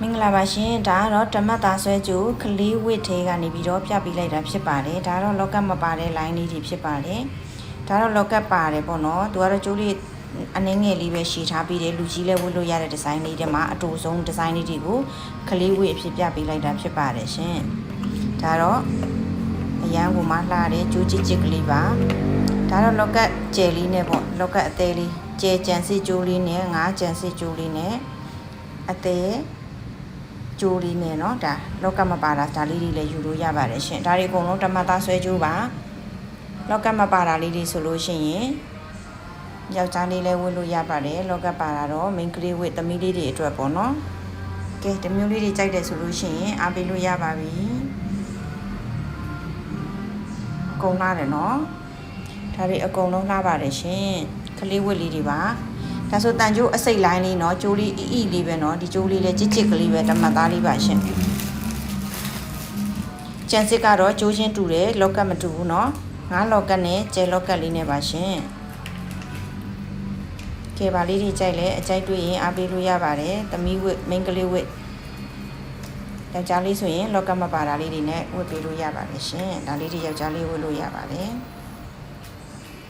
မင်္ဂလာပါရှင်ဒါကတော့ဓမ္မသားဆွဲကြိုကလေးဝစ်သေးကနေပြီးတော့ပြပေးလိုက်တာဖြစ်ပါတယ်ဒါကတော့လောကတ်မပါတဲ့ line လေးတွေဖြစ်ပါတယ်ဒါတော့လောကတ်ပါတယ်ပေါ့နော်သူကတော့ကျိုးလေးအနှင်းငယ်လေးပဲရှည်ထားပြီးတယ်လူကြီးလည်းဝတ်လို့ရတဲ့ဒီဇိုင်းလေးတွေမှာအတူဆုံးဒီဇိုင်းလေးတွေကိုကလေးဝစ်အဖြစ်ပြပေးလိုက်တာဖြစ်ပါတယ်ရှင်ဒါတော့အရန်ကိုမှလှတဲ့ကျိုးချစ်ချစ်ကလေးပါဒါတော့လောကတ်ကျယ်လေးနဲ့ပေါ့လောကတ်အသေးလေးကျယ်ကြံစစ်ကျိုးလေးနဲ့ငါးကြံစစ်ကျိုးလေးနဲ့အသေး ကြိုးလေးနဲ့เนาะဒါလောကမပါတာဒါလေးတွေလည်းယူလို့ရပါတယ်ရှင်ဒါတွေအကုန်လုံးတမတ်သားဆွဲကြိုးပါလောကမပါတာလေးတွေဆိုလို့ရှိရင်ယောက်ျားလေးလည်းဝတ်လို့ရပါတယ်လောကပါတာတော့ main ကလေးဝတ်သမီးလေးတွေအတွက်ပေါ့နော်ကဲဒီမျိုးလေးတွေကြိုက်တယ်ဆိုလို့ရှိရင်အားပေးလို့ရပါပြီအကုန်လာတယ်နော်ဒါတွေအကုန်လုံးလာပါတယ်ရှင်ကလေးဝတ်လေးတွေပါ ဒါဆိုတန်ကျိုးအစိတ်လိုင်းလေးနော်ကျိုးလေးအီအီလေးပဲနော်ဒီကျိုးလေးလည်းကြစ်ကြစ်ကလေးပဲတမတ်သားလေးပါရှင်ကျန်စစ်ကတော့ကျိုးချင်းတူတယ်လောက်ကတ်မတူဘူးနော်ငါလောက်ကတ်နဲ့ကျဲလောက်ကတ်လေးနဲ့ပါရှင်ကဲပါလေးတွေကြိုက်လဲအကြိုက်တွေ့ရင်အားပေးလို့ရပါတယ်သမီးဝစ်မိန်းကလေးဝစ်ယောက်ျားလေးဆိုရင်လောက်ကတ်မပါတာလေးတွေနဲ့ဝစ်ပေးလို့ရပါတယ်ရှင်ဒါလေးတွေယောက်ျားလေးဝစ်လို့ရပါတယ်